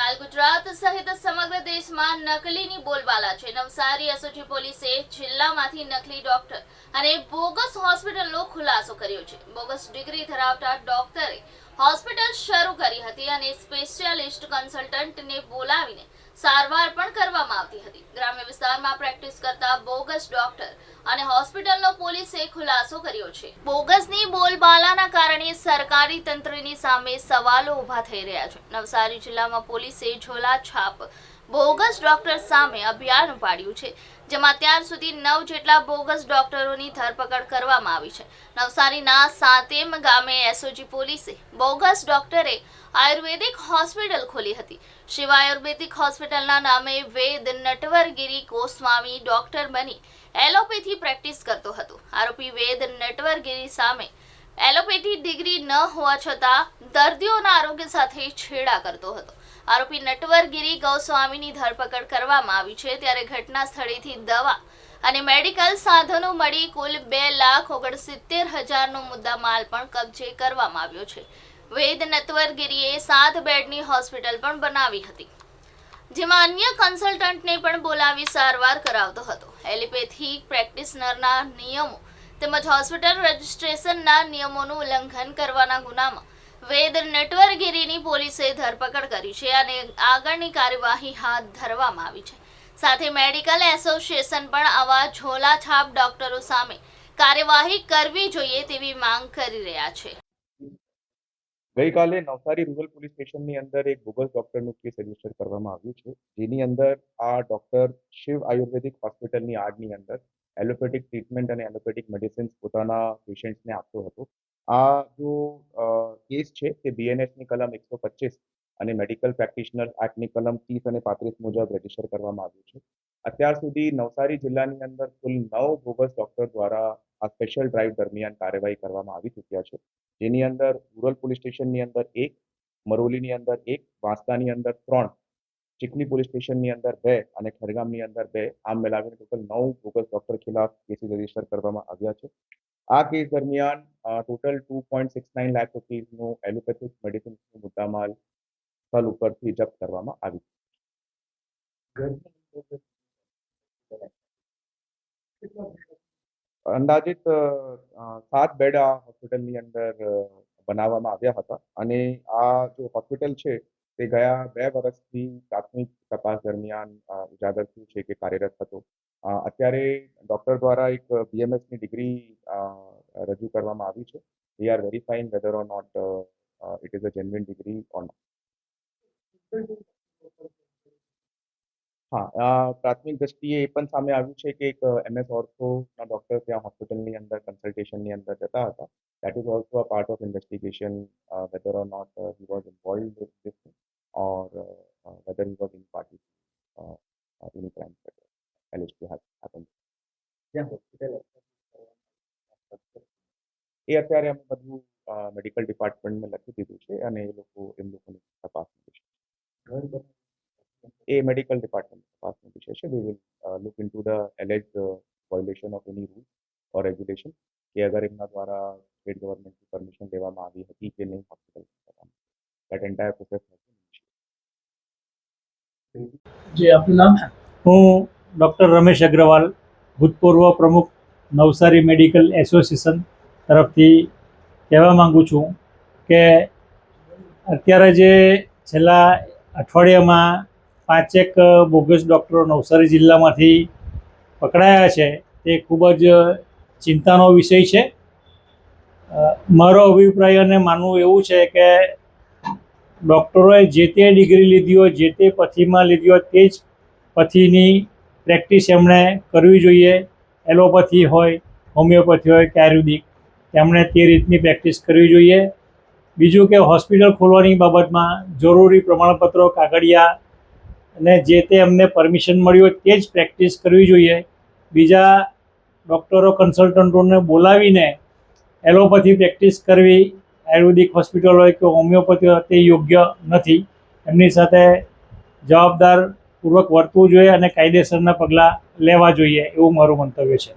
હાલ ગુજરાત સહિત સમગ્ર દેશમાં નકલીની બોલબાલા છે. નવસારી, એસઓજી પોલીસે જિલ્લામાંથી નકલી ડોક્ટર અને બોગસ હોસ્પિટલનો ખુલાસો કર્યો છે. બોગસ ડિગ્રી ધરાવતા ડોક્ટરે હોસ્પિટલ શરૂ કરી હતી અને સ્પેશિયાલિસ્ટ કન્સલ્ટન્ટને બોલાવીને સારવાર પણ કરવામાં આવતી હતી. ગ્રામ્ય વિસ્તારમાં પ્રેક્ટિસ કરતા બોગસ ડોક્ટર અને હોસ્પિટલનો પોલીસે ખુલાસો કર્યો છે. બોગસની બોલબાલાના કારણે સરકારી તંત્રની સામે સવાલો ઊભા થઈ રહ્યા છે. નવસારી જિલ્લામાં પોલીસે ઝોલા છાપ બોગસ ડોક્ટર સામે અભિયાન ઉપાડ્યું છે, જેમાં અત્યાર સુધી નવ જેટલા બોગસ ડોક્ટરોની ધરપકડ કરવામાં આવી છે. નવસારીના સાતેમ ગામે એસઓજી પોલીસે બોગસ ડોક્ટરે આયુર્વેદિક હોસ્પિટલ ખોલી હતી. શિવ આયુર્વેદિક હોસ્પિટલના નામે વેદ નટવરગીરી ગોસ્વામી ડોક્ટર બની એલોપેથી પ્રેક્ટિસ કરતો હતો. આરોપી વેદ નટવરગીરી સામે એલોપેથી ડિગ્રી ન હોવા છતાં દર્દીઓના આરોગ્ય સાથે છેડા કરતો હતો. આરોપી નટવરગીરી ગૌસ્વામીની ધરપકડ કરવામાં આવી છે ત્યારે ઘટના સ્થળેથી દવા અને મેડિકલ સાધનો મળી કુલ બે લાખ ઓગણસિત્તેર હજારનો મુદ્દામાલ પણ કબજે કરવામાં આવ્યો છે. વેદ નટવરગીરીએ સાત બેડની હોસ્પિટલ પણ બનાવી હતી, જેમાં અન્ય કન્સલ્ટન્ટને પણ બોલાવી સારવાર કરાવતો હતો. એલિપેથી પ્રેક્ટિશનરના નિયમો તેમજ હોસ્પિટલ રજિસ્ટ્રેશનના નિયમોનું ઉલ્લંઘન કરવાના ગુનામાં વેદ નટવરગીરીની પોલીસે ધરપકડ કરી છે અને આગળની કાર્યવાહી હાથ ધરવામાં આવી છે. સાથે મેડિકલ એસોસિએશન પણ આવા ઝોલા છાપ ડોક્ટરો સામે કાર્યવાહી કરવી જોઈએ તેવી માંગ કરી રહ્યા છે. ગઈકાલે નવસારી રૂરલ પોલીસ સ્ટેશનની અંદર એક બોગસ ડોક્ટરનું કેસ રજિસ્ટર કરવામાં આવ્યું છે. જેની અંદર આ ડોક્ટર શિવ આયુર્વેદિક હોસ્પિટલની આડની અંદર એલોપેથિક ટ્રીટમેન્ટ અને એલોપેથિક મેડિસિન્સ પોતાના પેશન્ટ્સને આપતો હતો. આ જો કેસ છે તે બીએનએસની કલમ એકસો પચીસ અને મેડિકલ પ્રેક્ટિશનર એક્ટની કલમ ત્રીસ અને પાંત્રીસ મુજબ રજિસ્ટર કરવામાં આવ્યું છે. અત્યાર સુધી નવસારી જિલ્લાની અંદર કુલ નવ બોગસ ડોક્ટર દ્વારા આ સ્પેશિયલ ડ્રાઈવ દરમિયાન કાર્યવાહી કરવામાં આવી ચૂક્યા છે. જેની અંદર રૂરલ પોલીસ સ્ટેશનની અંદર એક, મરોલીની અંદર એક, વાંસદાની અંદર ત્રણ ચીખલી પોલીસ સ્ટેશનની અંદર બે અને ખેરગામની અંદર બે આમ મિલાવીને ટોટલ નવ બોગસ ડોક્ટર ખિલાફ કેસીસ રજિસ્ટર કરવામાં આવ્યા છે. આ કેસ દરમિયાન total two point six nine lakh રૂપીઝનું allopathic મેડિસિન્સનું મુદ્દામાલ સ્થળ ઉપરથી જપ્ત કરવામાં આવી. અંદાજિત સાત બેડ આ હોસ્પિટલની અંદર બનાવવામાં આવ્યા હતા અને આ જો હોસ્પિટલ છે તે ગયા બે વર્ષથી પ્રાથમિક તપાસ દરમિયાન ઉજાગર થયું છે કે કાર્યરત હતો. અત્યારે ડોક્ટર દ્વારા એક બીએમએસની ડિગ્રી રજૂ કરવામાં આવી છે. We are verifying whether or not it is a genuine degree or not હા પ્રાથમિક દ્રષ્ટિએ એ પણ સામે આવ્યું છે કે એક એમએસ ઓર્થોના ડોક્ટર ત્યાં હોસ્પિટલની અંદર કન્સલ્ટેશનની અંદર જતા હતા. That is also a part of investigation whether or not he was involve with this party uh, was in party in crime alleged to happen એ અત્યારે અમે બધું મેડિકલ ડિપાર્ટમેન્ટમાં લખી દીધું છે અને એ લોકો એમ લોકોની તપાસ છે એ મેડિકલ ડિપાર્ટમેન્ટ તપાસનો વિષય છે we will look into the allege violation of any rule or regulation કે અગર એમના દ્વારા સ્ટેટ ગવર્મેન્ટની પરમિશન લેવામાં આવી હતી કે નહીં હોસ્પિટલ દેટ એન્ટાયર પ્રોસેસ જે, આપનું નામ? હું ડૉક્ટર રમેશ અગ્રવાલ, ભૂતપૂર્વ પ્રમુખ નવસારી મેડિકલ એસોસિએશન તરફથી કહેવા માગું છું કે અત્યારે જે છેલ્લા અઠવાડિયામાં પાંચેક બોગસ ડૉક્ટરો નવસારી જિલ્લામાંથી પકડાયા છે, તે ખૂબ જ ચિંતાનો વિષય છે. મારો અભિપ્રાય અને માનવું એવું છે કે ડૉક્ટરોએ જે તે ડિગ્રી લીધી હોય, જે તે પથીમાં લીધી હોય, તે જ પથીની પ્રેક્ટિસ એમણે કરવી જોઈએ. એલોપથી હોય, હોમિયોપથી હોય કે આયુર્વેદિક એમણે તે રીતની પ્રેક્ટિસ કરવી જોઈએ. બીજું કે હોસ્પિટલ ખોલવાની બાબતમાં જરૂરી પ્રમાણપત્રો, કાગળિયા અને જે તે એમને પરમિશન મળ્યું હોય, તે જ પ્રેક્ટિસ કરવી જોઈએ. બીજા ડૉક્ટરો, કન્સલ્ટન્ટોને બોલાવીને એલોપથી પ્રેક્ટિસ કરવી આયુર્વેદિક હોસ્પિટલ હોય કે હોમિયોપેથી હોય તે યોગ્ય નથી. એમની સાથે જવાબદાર પૂર્વક વર્તવું જોઈએ અને કાયદેસરના પગલાં લેવા જોઈએ એવું મારું મંતવ્ય છે.